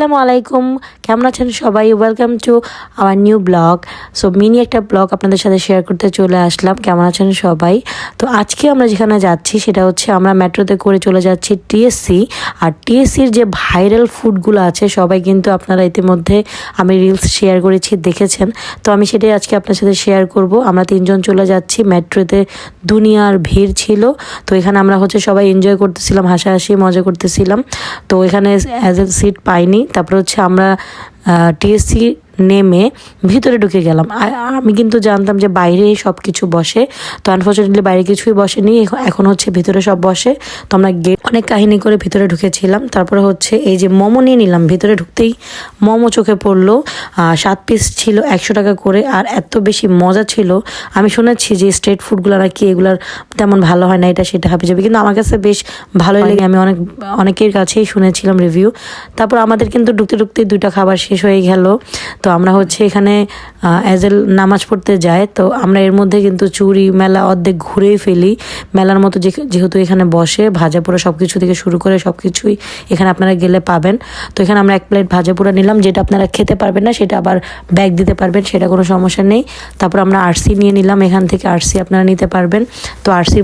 আসসালামু আলাইকুম। কেমন আছেন সবাই? Welcome to our new blog so mini একটা ব্লগ আপনাদের সাথে শেয়ার করতে চলে আসলাম। কেমন আছেন সবাই? তো, আজকে আমরা যেখানে যাচ্ছি সেটা হচ্ছে আমরা মেট্রোতে করে চলে যাচ্ছি টিএসসি আর টিএসসির যে ভাইরাল ফুডগুলো আছে, সবাই কিন্তু আপনারা ইতিমধ্যে আমি রিলস শেয়ার করেছি, দেখেছেন। তো, আমি সেটাই আজকে আপনার সাথে শেয়ার করব। আমরা তিনজন চলে যাচ্ছি, মেট্রোতে দুনিয়ার ভিড় ছিল। তো, এখানে আমরা হচ্ছে সবাই এনজয় করতেছিলাম, হাসাহাসি, মজা করতেছিলাম। তো, এখানে অ্যাজ এ সিট পাইনি। তারপরে হচ্ছে আমরা টিএসসি নেমে ভিতরে ঢুকে গেলাম। আর আমি কিন্তু জানতাম যে বাইরে সব কিছু বসে। তো আনফর্চুনেটলি বাইরে কিছুই বসেনি। এখন- এখন হচ্ছে ভিতরে সব বসে। তো আমরা গেট অনেক কাহিনী করে ভিতরে ঢুকেছিলাম। তারপরে হচ্ছে এই যে মোমো নিয়ে নিলাম। ভিতরে ঢুকতেই মোমো চোখে পড়ল। সাত পিস ছিল একশো টাকা করে আর এত বেশি মজা ছিল। আমি শুনেছি যে স্ট্রিট ফুডগুলো নাকি এগুলার তেমন ভালো হয় না এটা সেটা হাবি যাবে। কিন্তু আমার কাছে বেশ ভালোই লেগে আমি অনেক অনেকের কাছেই শুনেছিলাম রিভিউ তারপর আমাদের কিন্তু ঢুকতে ঢুকতে দুইটা খাবার শেষ হয়ে গেল। তো আমরা হচ্ছে এখানে অ্যাজ এল নামাজ পড়তে যাই, তো আমরা এর মধ্যে কিন্তু চুরি, মেলা, অর্ধেক ঘুরেই ফেলি। মেলার মতো যেহেতু এখানে বসে, ভাজা পোড়া সব কিছু থেকে শুরু করে সব কিছুই এখানে আপনারা গেলে পাবেন। তো এখানে আমরা এক প্লেট ভাজা পোড়া নিলাম, যেটা আপনারা খেতে পারবেন না, সেটা আবার ব্যাগ দিতে পারবেন, সেটা কোনো সমস্যা নেই। তারপর আমরা আরসি নিয়ে নিলাম, এখান থেকে আরসি আপনারা নিতে পারবেন। তো আরসি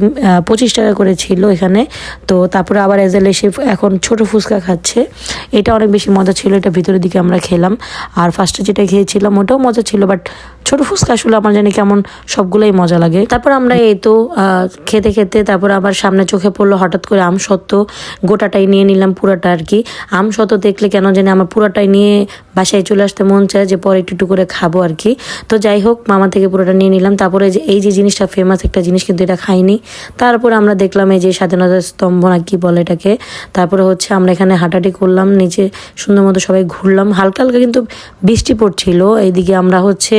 পঁচিশ টাকা করে ছিল এখানে। তো তারপরে আবার এজেল এসে এখন ছোট ফুচকা খাচ্ছে। এটা অনেক বেশি মজা ছিল, এটা ভিতরের দিকে আমরা খেলাম। আর ফার্স্টে যেটা খেয়েছিলাম ওটাও মজা ছিল বাট ছোট আসলে আমার জানি কেমন সবগুলোই মজা লাগে। তারপর আমরা এই তো খেতে খেতে তারপর আবার সামনে চোখে পড়ল হঠাৎ করে আম সত্ত্ব গোটাটাই নিয়ে নিলাম পুরাটা আর কি। আম সত্ত্ব দেখলে কেন জানি আমার পুরাটাই নিয়ে বাসায় চলে আসতে মন চায় যে পরে একটু করে খাব আর কি। তো যাই হোক, মামা থেকে পুরোটা নিয়ে নিলাম। তারপরে যে, এই যে জিনিসটা ফেমাস একটা জিনিস কিন্তু এটা খাইনি। তারপরে আমরা দেখলাম এই যে স্বাধীনতা স্তম্ভ না কি বলে এটাকে। তারপরে হচ্ছে আমরা এখানে হাঁটাহাঁটি করলাম, নিচে সুন্দর মতো সবাই ঘুরলাম। হালকা হালকা কিন্তু বৃষ্টি পড়ছিল। এইদিকে আমরা হচ্ছে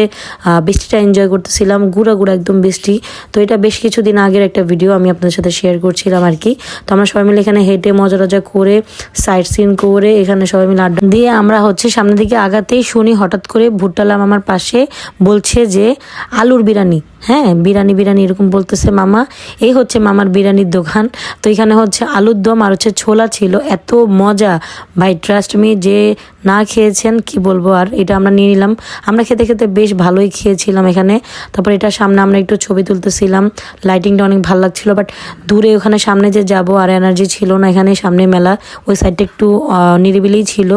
বৃষ্টিটা এনজয় করতেছিলাম, গুড়া গুড়া একদম বৃষ্টি। তো এটা বেশ কিছুদিন আগের একটা ভিডিও আমি আপনাদের সাথে শেয়ার করছিলাম আর কি। তো আমরা সবাই মিলে এখানে হেঁটে মজা টজা করে সাইড সিন করে, এখানে সবাই মিলে আড্ডা দিয়ে আমরা হচ্ছে সামনের দিকে আগাতেই শুনি হঠাৎ করে ভুট্টালাম আমার পাশে বলছে যে, আলুর বিরিয়ানি। হ্যাঁ বিরিয়ানি বিরিয়ানি, এরকম বলতেছে মামা। এই হচ্ছে মামার বিরিয়ানির দোকান। তো এখানে হচ্ছে আলুর দম আর হচ্ছে ছোলা ছিল। এত মজা। ভাই ট্রাস্ট মি যে না খেয়েছেন, কি বলব আর? এটা আমরা নিয়ে নিলাম। আমরা খেতে খেতে বেশ ভালোই খেয়েছিলাম এখানে। তারপর এটা সামনে আমরা একটু ছবি তুলতেছিলাম। লাইটিংটা অনেক ভালো লাগছিল বাট দূরে ওখানে সামনে যে যাব আর এনার্জি ছিল না এখানে, সামনে মেলা, ওই সাইডটা একটু নিরিবিলিই ছিল।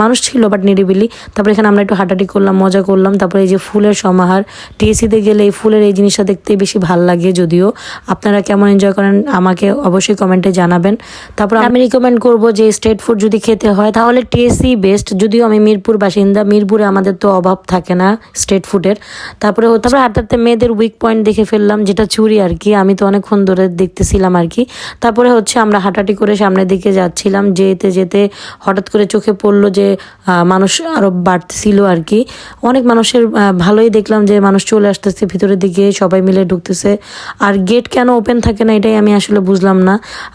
মানুষ ছিল বাট নিরিবিলি। তারপর এখানে আমরা একটু হাঁটাহাঁটি করলাম, মজা করলাম। তারপরে এই যে ফুলের সমাহার টিএসিতে গেলে এই ফুলের এই জিনিসটা দেখতে বেশি ভালো লাগে যদিও। আপনারা কেমন এনজয় করেন, আমাকে অবশ্যই কমেন্টে জানাবেন। তারপর আমি রিকমেন্ড করব যে স্ট্রিট ফুড যদি খেতে হয়, তাহলে টিএসি বেস্ট যদিও আমি মিরপুর বাসিন্দা, মিরপুরে আমাদের তো অভাব থাকে না স্ট্রিট ফুডের তারপরে তারপরে হাঁটতে হাঁটতে মেয়েদের উইক পয়েন্ট দেখে ফেললাম, যেটা চুরি আর কি। আমি তো অনেকক্ষণ ধরে দেখতেছিলাম আর কি। তারপরে হচ্ছে আমরা হাঁটাহাঁটি করে সামনের দিকে যাচ্ছিলাম, যেতে যেতে হঠাৎ করে চোখে পড়ল যে মানুষ আরও বাড়তেছিল আর কি। অনেক মানুষের ভালোই দেখলাম যে মানুষ চলে আসতেছে, ভিতরের দিকে সবাই মিলে ঢুকতেছে। আর গেট কেন ওপেন থাকে না এটাই আমি আসলে বুঝলাম না।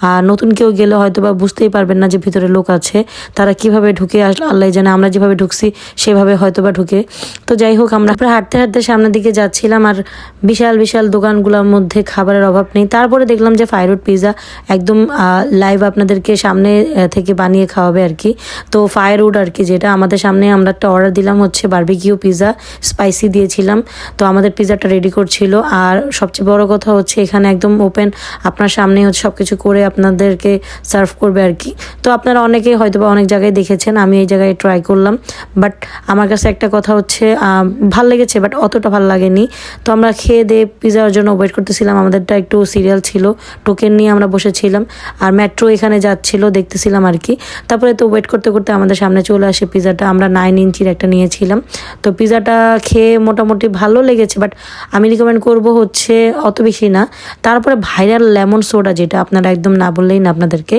আর নতুন কেউ গেলে হয়তো বা বুঝতেই পারবেন না যে ভিতরে লোক আছে, তারা কীভাবে ঢুকে আসলো আল্লাহ জানে আমরা যেভাবে ঢুকছি, সেভাবে হয়তো বা ঢুকে। তো যাই হোক, আমরা হাঁটতে হাঁটতে সামনের দিকে যাচ্ছিলাম আর বিশাল বিশাল দোকানগুলোর মধ্যে খাবারের অভাব নেই। তারপরে দেখলাম যে ফায়ারউড পিৎজা একদম লাইভ আপনাদেরকে সামনে থেকে বানিয়ে খাওয়াবে আর কি। তো ফায়ারউড আর কি, যেটা আমাদের সামনে আমরা একটা অর্ডার দিলাম হচ্ছে বার্বিকিউ পিৎজা স্পাইসি দিয়েছিলাম। তো আমাদের পিৎজাটা রেডি করছিল। আর সবচেয়ে বড় কথা হচ্ছে, এখানে একদম ওপেন আপনার সামনে হচ্ছে সব কিছু করে আপনাদেরকে সার্ভ করবে আর কি। তো আপনারা অনেকেই হয়তো বা অনেক জায়গায় দেখেছেন, আমি এই জায়গায় ট্রাই করলাম। বাট আমার কাছে একটা কথা হচ্ছে ভালো লেগেছে বাট অতটা ভালো লাগেনি। তো আমরা খেয়ে দিয়ে পিৎজার জন্য ওয়েট করতেছিলাম। আমাদেরটা একটু সিরিয়াল ছিল টোকেন নিয়ে আমরা বসেছিলাম। আর মেট্রো এখানে যাচ্ছিল, দেখতেছিলাম আর কি। তারপরে তো ওয়েট করতে করতে আমাদের সামনে চলে আসে পিৎজাটা আমরা নাইন ইঞ্চির একটা নিয়েছিলাম। তো পিৎজাটা খেয়ে মোটামুটি ভালো লেগেছে বাট আমি রিকমেন্ড করব হচ্ছে অত বেশি না। তারপরে ভাইরাল লেমন সোডা যেটা আপনারা একদম না বললেই না আপনাদেরকে।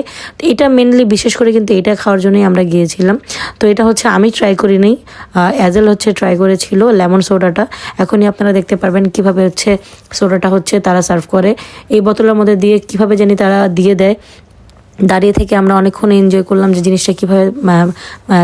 এটা মেনলি বিশেষ করে কিন্তু এটা খাওয়ার জন্যই আমরা গিয়েছিলাম। তো এটা হচ্ছে আমি ট্রাই করিনি। অ্যাজেল হচ্ছে ট্রাই করেছিল লেমন সোডাটা এখনই আপনারা দেখতে পারবেন কীভাবে হচ্ছে সোডাটা হচ্ছে তারা সার্ভ করে। এই বোতলের মধ্যে দিয়ে কীভাবে জানি তারা দিয়ে দেয়। দাঁড়িয়ে থেকে আমরা অনেকক্ষণ এনজয় করলাম যে জিনিসটা কীভাবে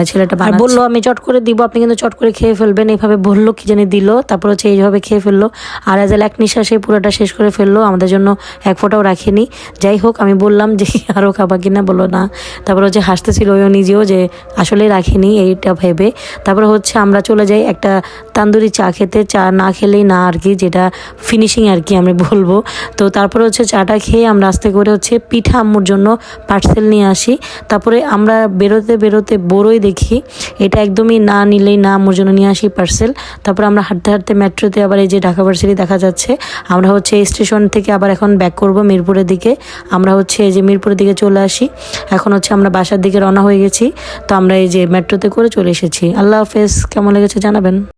ছেলেটা আর বলল, আমি চট করে দিব, আপনি কিন্তু চট করে খেয়ে ফেলবেন। এইভাবে বলল, কি জানি দিল, তারপর হচ্ছে এইভাবে খেয়ে ফেলল। আর এজ এক নিঃশ্বাসে পুরোটা শেষ করে ফেলল। আমাদের জন্য এক ফোঁটাও রাখিনি। যাই হোক, আমি বললাম যে আরও খাবা কিনা? বলল, না। তারপর হচ্ছে হাসতেছিল ও নিজেও যে, আসলেই রাখিনি এইটা ভেবে। তারপর হচ্ছে আমরা চলে যাই একটা তান্দুরি চা খেতে। চা না খেলেই না আর কি, যেটা ফিনিশিং আর কি আমি বলব। তো তারপরে হচ্ছে চাটা খেয়ে আমরা আস্তে করে হচ্ছে পিঠা আম্মুর জন্য পার্সেল নিয়ে আসি। তারপরে আমরা বেরোতে বেরোতে বড়ই দেখি, এটা একদমই না নিলেই না আম্মুর জন্য নিয়ে আসি পার্সেল তারপর আমরা হাঁটতে হাঁটতে মেট্রোতে আবার এই যে ঢাকা ভার্সিটি দেখা যাচ্ছে, আমরা হচ্ছে এই স্টেশন থেকে আবার এখন ব্যাক করব মিরপুরের দিকে। আমরা হচ্ছে এই যে মিরপুরের দিকে চলে আসি। এখন হচ্ছে আমরা বাসার দিকে রওনা হয়ে গেছি। তো আমরা এই যে মেট্রোতে করে চলে এসেছি। আল্লাহ হাফেজ, কেমন লেগেছে জানাবেন?